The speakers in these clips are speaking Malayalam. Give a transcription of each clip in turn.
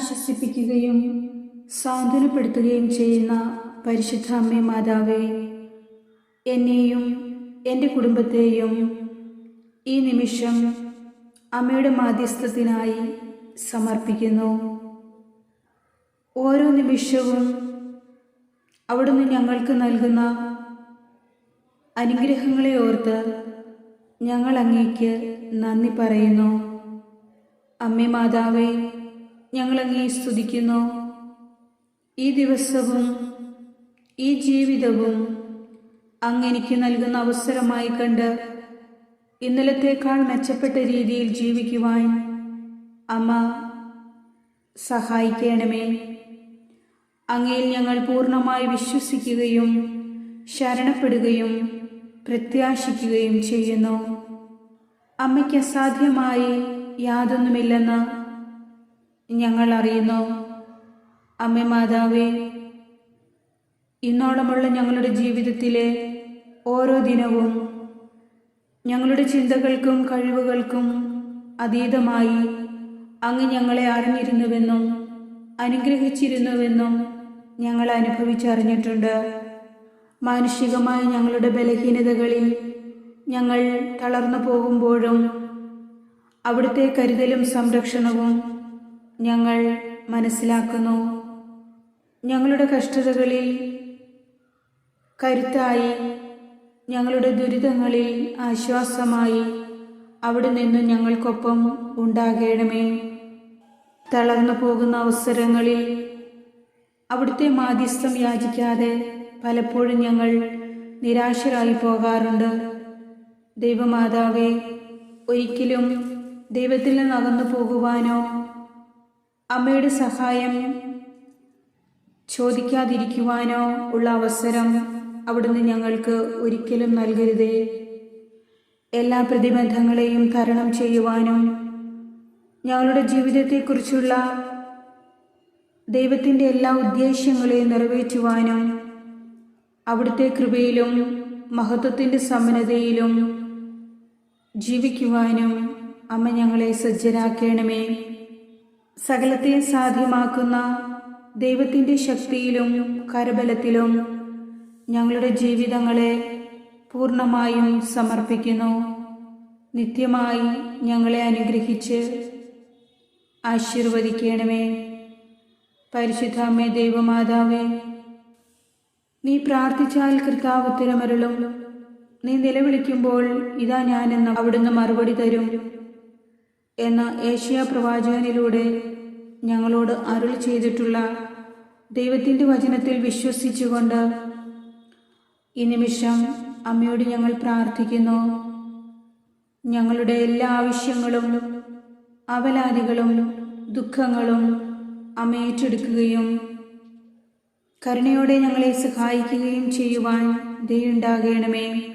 ആശ്വസിപ്പിക്കുകയും സാന്ത്വനപ്പെടുത്തുകയും ചെയ്യുന്ന പരിശുദ്ധ അമ്മേ മാതാവേ എന്നെയും എന്റെ കുടുംബത്തെയും ഈ നിമിഷം അമ്മയുടെ മാധ്യസ്ഥത്തിനായി സമർപ്പിക്കുന്നു. ഓരോ നിമിഷവും അവിടുന്ന് ഞങ്ങൾക്ക് നൽകുന്ന അനുഗ്രഹങ്ങളെ ഓർത്ത് ഞങ്ങൾ അങ്ങേക്ക് നന്ദി പറയുന്നു. അമ്മേ മാതാവേ ഞങ്ങൾ അങ്ങേ സ്തുതിക്കുന്നു? ഈ ദിവസവും ഈ ജീവിതവും അങ്ങ് എനിക്ക് നൽകുന്ന അവസരമായി കണ്ട് ഇന്നലത്തേക്കാൾ മെച്ചപ്പെട്ട രീതിയിൽ ജീവിക്കുവാൻ അമ്മ സഹായിക്കണമേ. അങ്ങയിൽ ഞങ്ങൾ പൂർണമായി വിശ്വസിക്കുകയും ശരണപ്പെടുകയും പ്രത്യാശിക്കുകയും ചെയ്യുന്നു. അമ്മയ്ക്ക് അസാധ്യമായി യാതൊന്നുമില്ലെന്ന് ഞങ്ങൾ അറിയുന്നു അമ്മ മാതാവേ ഇന്നോളമുള്ള ഞങ്ങളുടെ ജീവിതത്തിലെ ഓരോ ദിനവും ഞങ്ങളുടെ ചിന്തകൾക്കും കഴിവുകൾക്കും അതീതമായി അങ്ങ് ഞങ്ങളെ അറിഞ്ഞിരുന്നുവെന്നും അനുഗ്രഹിച്ചിരുന്നുവെന്നും ഞങ്ങൾ അനുഭവിച്ചറിഞ്ഞിട്ടുണ്ട്. മാനുഷികമായ ഞങ്ങളുടെ ബലഹീനതകളിൽ ഞങ്ങൾ തളർന്നു പോകുമ്പോഴും അവിടുത്തെ കരുതലും സംരക്ഷണവും ഞങ്ങൾ മനസ്സിലാക്കുന്നു. ഞങ്ങളുടെ കഷ്ടതകളിൽ കരുത്തായി ഞങ്ങളുടെ ദുരിതങ്ങളിൽ ആശ്വാസമായി അവിടെ നിന്ന് ഞങ്ങൾക്കൊപ്പം ഉണ്ടാകണമേ. തളർന്നു പോകുന്ന അവസരങ്ങളിൽ അവിടുത്തെ മാധ്യസ്ഥം യാചിക്കാതെ പലപ്പോഴും ഞങ്ങൾ നിരാശരായി പോകാറുണ്ട്. ദൈവമാതാവേ ഒരിക്കലും ദൈവത്തിൽ നിന്ന് അകന്നു പോകുവാനോ അമ്മയുടെ സഹായം ചോദിക്കാതിരിക്കുവാനോ ഉള്ള അവസരം അവിടുന്ന് ഞങ്ങൾക്ക് ഒരിക്കലും നൽകരുതേ. എല്ലാ പ്രതിബന്ധങ്ങളെയും തരണം ചെയ്യുവാനും ഞങ്ങളുടെ ജീവിതത്തെക്കുറിച്ചുള്ള ദൈവത്തിന്റെ എല്ലാ ഉദ്ദേശ്യങ്ങളെയും നിറവേറ്റുവാനും അവിടുത്തെ കൃപയിലും മഹത്വത്തിന്റെ സമനതയിലും ജീവിക്കുവാനും അമ്മ ഞങ്ങളെ സജ്ജരാക്കണമേ. സകലത്തെ സാധ്യമാക്കുന്ന ദൈവത്തിന്റെ ശക്തിയിലും കരബലത്തിലും ഞങ്ങളുടെ ജീവിതങ്ങളെ പൂർണമായും സമർപ്പിക്കുന്നു. നിത്യമായി ഞങ്ങളെ അനുഗ്രഹിച്ച് ആശീർവദിക്കണമേ. പരിശുദ്ധാമ്മേ ദൈവമാതാവേ നീ പ്രാർത്ഥിച്ചാൽ കർത്താവ് നീ നിലവിളിക്കുമ്പോൾ ഇതാ ഞാനെന്ന് അവിടുന്ന് മറുപടി തരും. എന്ന ഏഷ്യ പ്രവാചകനിലൂടെ ഞങ്ങളോട് അരുൾ ചെയ്തിട്ടുള്ള ദൈവത്തിന്റെ വചനത്തിൽ വിശ്വസിച്ചുകൊണ്ട് ഈ നിമിഷം അമ്മയോട് ഞങ്ങൾ പ്രാർത്ഥിക്കുന്നു. ഞങ്ങളുടെ എല്ലാ ആവശ്യങ്ങളും അവലാദികളും ദുഃഖങ്ങളും അമ്മ ഏറ്റെടുക്കുകയും കരുണയോടെ ഞങ്ങളെ സഹായിക്കുകയും ചെയ്യുവാൻ ദയുണ്ടാകണമേ.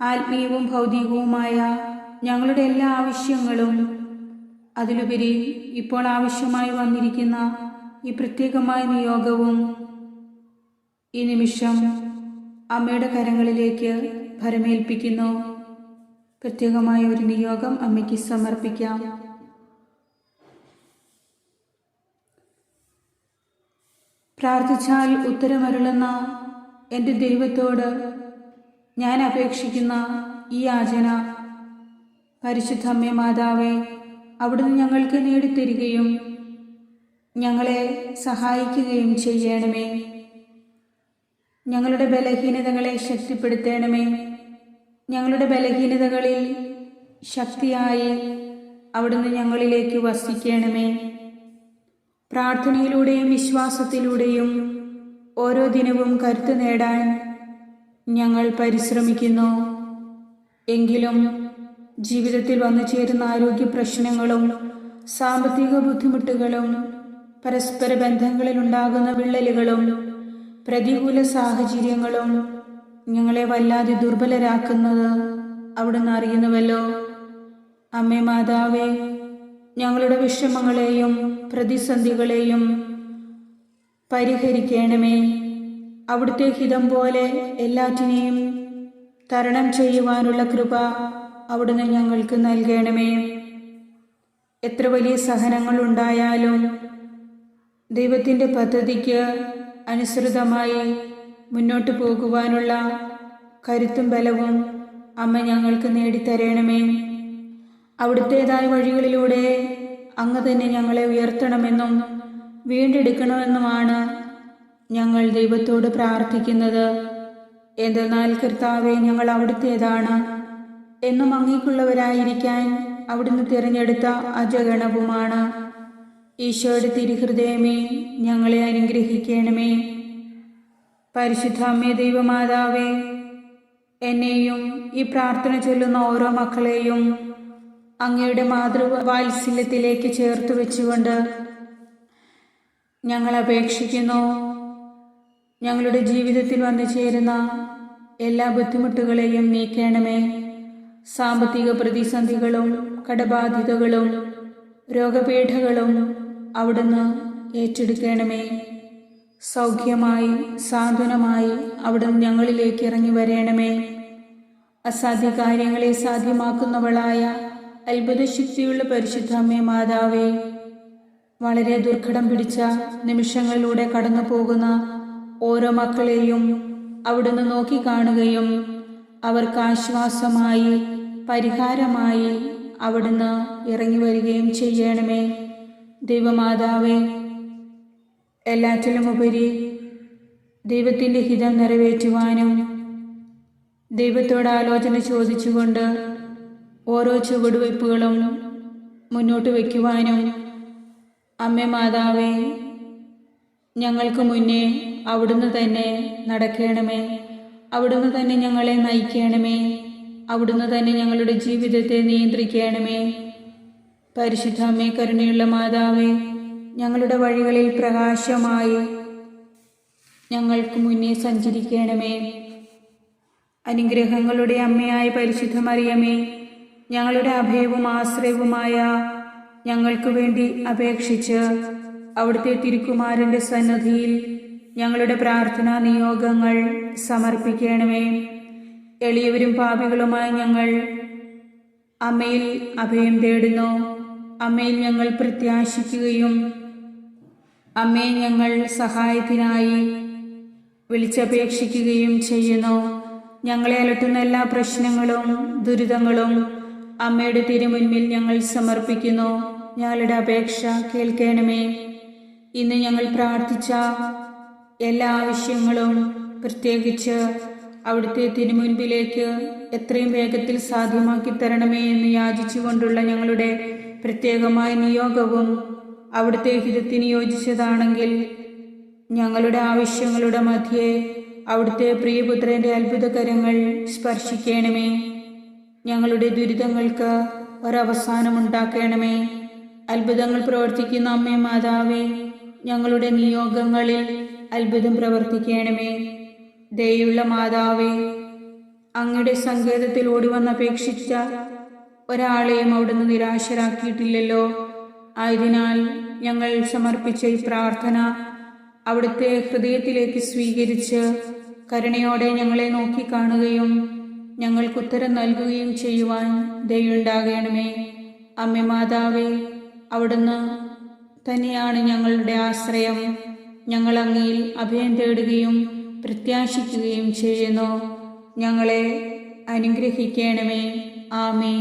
ആത്മീയവും ഭൗതികവുമായ ഞങ്ങളുടെ എല്ലാ ആവശ്യങ്ങളും അതിലുപരി ഇപ്പോൾ ആവശ്യമായി വന്നിരിക്കുന്ന ഈ പ്രത്യേകമായ നിയോഗവും ഈ നിമിഷം അമ്മയുടെ കരങ്ങളിലേക്ക് ഭരമേൽപ്പിക്കുന്നു. പ്രത്യേകമായ ഒരു നിയോഗം അമ്മയ്ക്ക് സമർപ്പിക്കാം. പ്രാർത്ഥിച്ചാൽ ഉത്തരമരുളുന്ന എന്റെ ദൈവത്തോട് ഞാൻ അപേക്ഷിക്കുന്ന ഈ യാചന. പരിശുദ്ധ അമ്മേ മാതാവേ അവിടുന്ന് ഞങ്ങൾക്ക് നേടിത്തരികയും ഞങ്ങളെ സഹായിക്കുകയും ചെയ്യണമേ. ഞങ്ങളുടെ ബലഹീനതകളെ ശക്തിപ്പെടുത്തണമേ. ഞങ്ങളുടെ ബലഹീനതകളിൽ ശക്തിയായി അവിടുന്ന് ഞങ്ങളിലേക്ക് വസിക്കണമേ. പ്രാർത്ഥനയിലൂടെയും വിശ്വാസത്തിലൂടെയും ഓരോ ദിനവും കരുത്ത് നേടാൻ ഞങ്ങൾ പരിശ്രമിക്കുന്നു. എങ്കിലും ജീവിതത്തിൽ വന്നു ചേരുന്ന ആരോഗ്യ പ്രശ്നങ്ങളും സാമ്പത്തിക ബുദ്ധിമുട്ടുകളും പരസ്പര ബന്ധങ്ങളിൽ ഉണ്ടാകുന്ന വിള്ളലുകളും പ്രതികൂല സാഹചര്യങ്ങളും ഞങ്ങളെ വല്ലാതെ ദുർബലരാക്കുന്നത് അവിടുന്ന് അറിയുന്നുവല്ലോ. അമ്മേ മാതാവേ ഞങ്ങളുടെ വിഷമങ്ങളെയും പ്രതിസന്ധികളെയും പരിഹരിക്കണമേ. അവിടുത്തെ ഹിതം പോലെ എല്ലാറ്റിനെയും തരണം ചെയ്യുവാനുള്ള കൃപ അവിടുന്ന് ഞങ്ങൾക്ക് നൽകണമേ. എത്ര വലിയ സഹനങ്ങൾ ഉണ്ടായാലും ദൈവത്തിന്റെ പദ്ധതിക്ക് അനുസൃതമായി മുന്നോട്ട് പോകുവാനുള്ള കരുത്തും ബലവും അമ്മ ഞങ്ങൾക്ക് നേടിത്തരണമേ. അവിടുത്തേതായ വഴികളിലൂടെ അങ്ങ് തന്നെ ഞങ്ങളെ ഉയർത്തണമെന്നും വീണ്ടെടുക്കണമെന്നുമാണ് ഞങ്ങൾ ദൈവത്തോട് പ്രാർത്ഥിക്കുന്നത്. എന്തെന്നാൽ കർത്താവെ ഞങ്ങൾ അവിടുത്തേതാണ് എന്നും അങ്ങേക്കുള്ളവരായിരിക്കാൻ അവിടുന്ന് തിരഞ്ഞെടുത്ത അജഗണവുമാണ്. ഈശോയുടെ തിരുഹൃദയമേ ഞങ്ങളെ അനുഗ്രഹിക്കണമേ. പരിശുദ്ധ അമ്മേ ദൈവമാതാവേ എന്നെയും ഈ പ്രാർത്ഥന ചൊല്ലുന്ന ഓരോ മക്കളെയും അങ്ങയുടെ മാതൃവാത്സല്യത്തിലേക്ക് ചേർത്ത് വെച്ചുകൊണ്ട് ഞങ്ങൾ അപേക്ഷിക്കുന്നു. ഞങ്ങളുടെ ജീവിതത്തിൽ വന്നു ചേരുന്ന എല്ലാ ബുദ്ധിമുട്ടുകളെയും നീക്കണമേ. സാമ്പത്തിക പ്രതിസന്ധികളും കടബാധ്യതകളും രോഗപീഠകളും അവിടുന്ന് ഏറ്റെടുക്കണമേ. സൗഖ്യമായി സാന്ത്വനമായി അവിടുന്ന് ഞങ്ങളിലേക്ക് ഇറങ്ങി വരണമേ. അസാധ്യ കാര്യങ്ങളെ സാധ്യമാക്കുന്നവളായ അത്ഭുതശക്തിയുള്ള പരിശുദ്ധമ്മേ മാതാവേ വളരെ ദുർഘടം പിടിച്ച നിമിഷങ്ങളിലൂടെ കടന്നു പോകുന്ന ഓരോ മക്കളെയും അവിടുന്ന് നോക്കിക്കാണുകയും അവർക്ക് ആശ്വാസമായി പരിഹാരമായി അവിടുന്ന് ഇറങ്ങി വരികയും ചെയ്യണമേ. ദൈവമാതാവേ എല്ലാറ്റിലുമുപരി ദൈവത്തിന്റെ ഹിതം നിറവേറ്റുവാനും ദൈവത്തോട് ആലോചന ചോദിച്ചുകൊണ്ട് ഓരോ ചുവടുവയ്പ്പുകളും മുന്നോട്ട് വയ്ക്കുവാനും അമ്മ മാതാവേ ഞങ്ങൾക്ക് മുന്നേ അവിടുന്ന് തന്നെ നടക്കണമേ. അവിടുന്ന് തന്നെ ഞങ്ങളെ നയിക്കണമേ. അവിടുന്ന് തന്നെ ഞങ്ങളുടെ ജീവിതത്തെ നിയന്ത്രിക്കണമേ. പരിശുദ്ധമേ കരുണയുള്ള മാതാവേ ഞങ്ങളുടെ വഴികളിൽ പ്രകാശമായി ഞങ്ങൾക്ക് മുന്നേ സഞ്ചരിക്കണമേ. അനുഗ്രഹങ്ങളുടെ അമ്മയായ പരിശുദ്ധമറിയമേ ഞങ്ങളുടെ അഭയവും ആശ്രയവുമായ ഞങ്ങൾക്ക് വേണ്ടി അപേക്ഷിച്ച് അവിടുത്തെ തിരുക്കുമാരന്റെ സന്നദ്ധിയിൽ ഞങ്ങളുടെ പ്രാർത്ഥനാ നിയോഗങ്ങൾ സമർപ്പിക്കണമേ. എളിയവരും പാപികളുമായി ഞങ്ങൾ അമ്മയിൽ അഭയം തേടുന്നു. അമ്മയിൽ ഞങ്ങൾ പ്രത്യാശിക്കുകയും അമ്മയെ ഞങ്ങൾ സഹായത്തിനായി വിളിച്ചപേക്ഷിക്കുകയും ചെയ്യുന്നു. ഞങ്ങളെ അലട്ടുന്ന എല്ലാ പ്രശ്നങ്ങളും ദുരിതങ്ങളും അമ്മയുടെ തിരുമുൻപിൽ ഞങ്ങൾ സമർപ്പിക്കുന്നു. ഞങ്ങളുടെ അപേക്ഷ കേൾക്കണമേ. ഇന്ന് ഞങ്ങൾ പ്രാർത്ഥിച്ച എല്ലാ ആവശ്യങ്ങളും പ്രത്യേകിച്ച് അവിടുത്തെ തിരുമുൻപിലേക്ക് എത്രയും വേഗത്തിൽ സാധ്യമാക്കി തരണമേ എന്ന് യാചിച്ചുകൊണ്ടുള്ള ഞങ്ങളുടെ പ്രത്യേകമായ നിയോഗവും അവിടുത്തെ ഹിതത്തിന് യോജിച്ചതാണെങ്കിൽ ഞങ്ങളുടെ ആവശ്യങ്ങളുടെ മധ്യേ അവിടുത്തെ പ്രിയപുത്രന്റെ അത്ഭുതകരങ്ങൾ സ്പർശിക്കണമേ. ഞങ്ങളുടെ ദുരിതങ്ങൾക്ക് ഒരവസാനമുണ്ടാക്കണമേ. അത്ഭുതങ്ങൾ പ്രവർത്തിക്കുന്ന അമ്മേ മാതാവേ ഞങ്ങളുടെ നിയോഗങ്ങളിൽ അത്ഭുതം പ്രവർത്തിക്കണമേ. ദയുള്ള മാതാവേ അങ്ങയുടെ സങ്കേതത്തിൽ ഓടി വന്നപേക്ഷിച്ച ഒരാളെയും അവിടുന്ന് നിരാശരാക്കിയിട്ടില്ലല്ലോ. ആയതിനാൽ ഞങ്ങൾ സമർപ്പിച്ച ഈ പ്രാർത്ഥന അവിടുത്തെ ഹൃദയത്തിലേക്ക് സ്വീകരിച്ച് കരുണയോടെ ഞങ്ങളെ നോക്കിക്കാണുകയും ഞങ്ങൾക്ക് ഉത്തരം നൽകുകയും ചെയ്യുവാൻ ദയുണ്ടാകണമേ. അമ്മ മാതാവേ അവിടുന്ന് തന്നെയാണ് ഞങ്ങളുടെ ആശ്രയം. ഞങ്ങൾ അങ്ങയിൽ അഭയം തേടുകയും പ്രത്യാശിക്കുകയും ചെയ്യുന്നു. ഞങ്ങളെ അനുഗ്രഹിക്കണമേ. ആമേ